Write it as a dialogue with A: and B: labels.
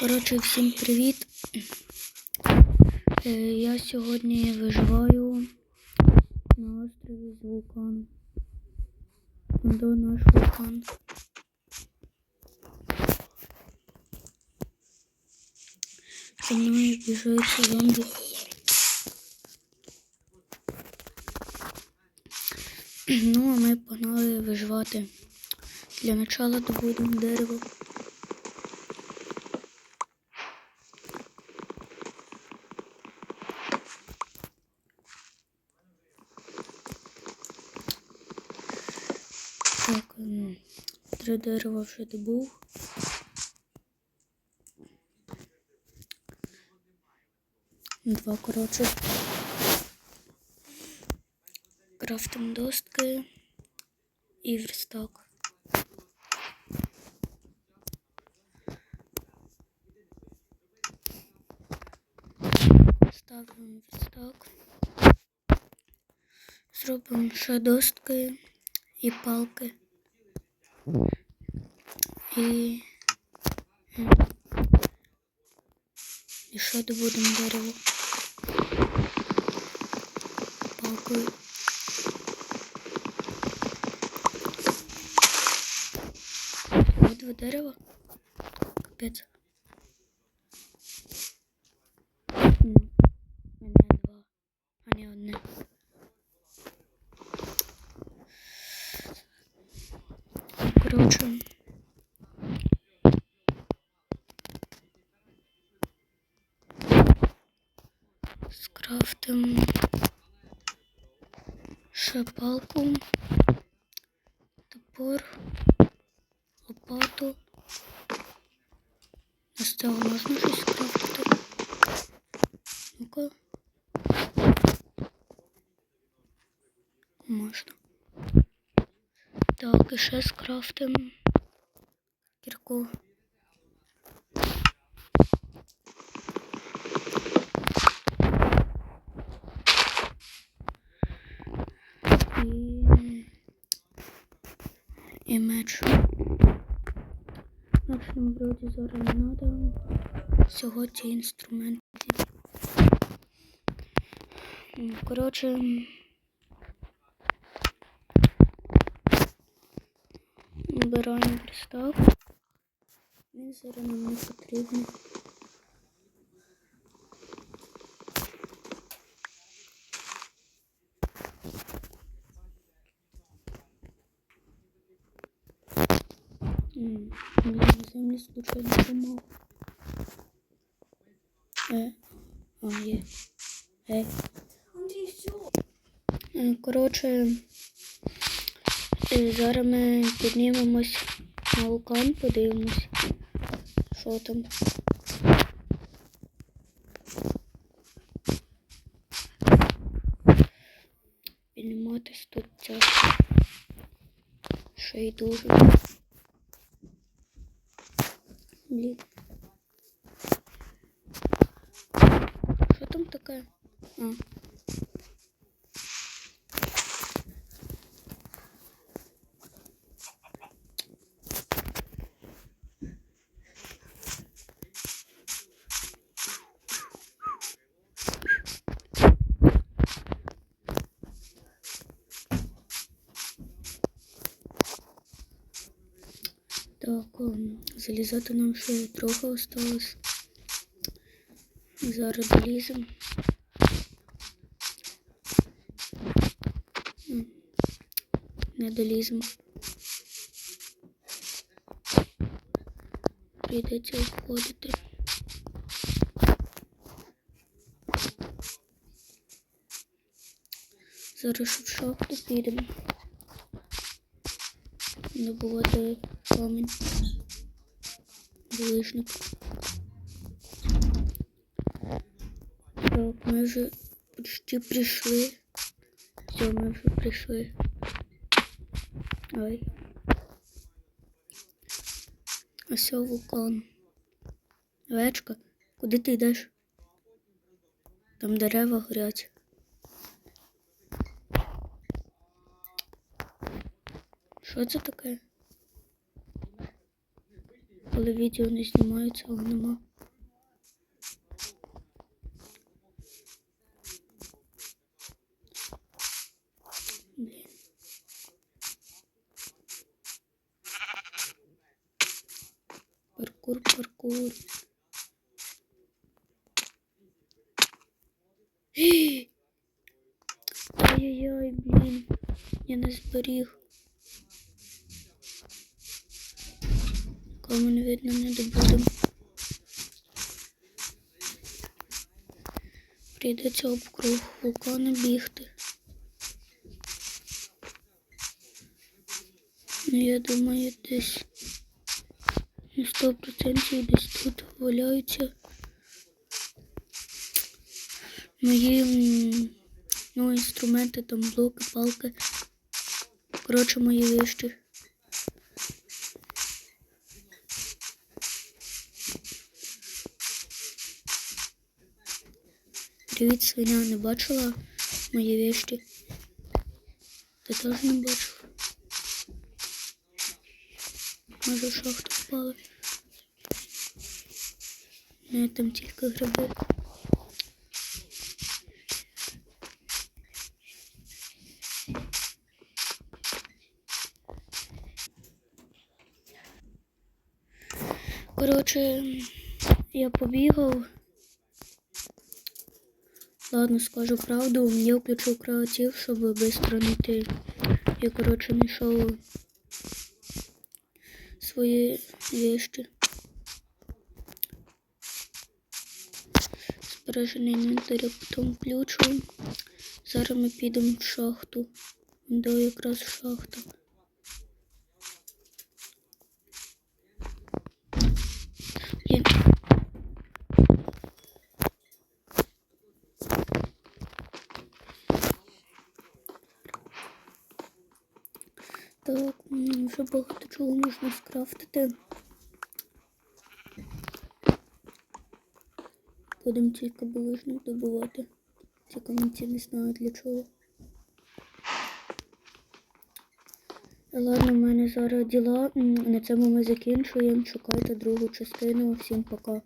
A: Коротше, всім привіт. Е, Я сьогодні виживаю на острові з вулканом. До наш вулкан. За мною біжить зомбі. Ну, а ми погнали виживати. Для начала добудемо дерево. Так, три дерева вже добув. Два, коротше. Крафтим достки і верстак. Ставимо верстак. Зробимо ще достки і палки. М, і добудемо дерево. Палкою. Вот два дерева. Капець. Коротше. Скрафтим ще палку, топор, лопату. З цього можна щось? Так, і ще скрафтим кірку. І... І меч. Нашому вроді зараз не треба. Всього ці інструменти. Коротше. Вибираємо пристав. Він зараз нам не потрібен. Землі случайно помог. Е, а, є. Е. Е, Коротше, зараз ми піднімемось на вулкан, подивимось, що там. Підніматись тут тяжко. Ще й дуже. Блін. Що там таке? А. Так, ем, залізати нам ще трохи осталось. Зараз доліземо. М, Не доліземо. Прийдеться обходити. Зараз в шахту підемо. Добувати камінь. Булишник. Так, ми вже почти прийшли. Все, ми вже прийшли. Ой. Ось вулкан. Овечка, куди ти йдеш? Там дерева горять. Що це таке? коли відео не знімається, але нема. Паркур, паркур. Ай-яй-яй, блин, я не зберіг. Камень видно не добудем. Прийдеться обкруг вулкана бігти. Ну, я думаю, десь на 100% десь тут валяються мої ну, інструменти, там блоки, палки. Коротше, мої вещі. Привіт, свиня, не бачила мої вещі? Ти теж не бачив? Може, в шахту впали? Не, там тільки гриби. Коротше, я побігав. Ладно, скажу правду. Я включив креатив, щоб швидко знайти. Я, коротше, знайшов свої вещи. Збережений інвентар я потім включу. Зараз ми підемо в шахту. Де якраз шахта. Так, вже багато чого можна скрафтити. Будемо тільки булижник добувати. Ці камінці не знаю для чого. Ладно, в мене зараз діла. На цьому ми закінчуємо. Чекайте другу частину. Всім пока.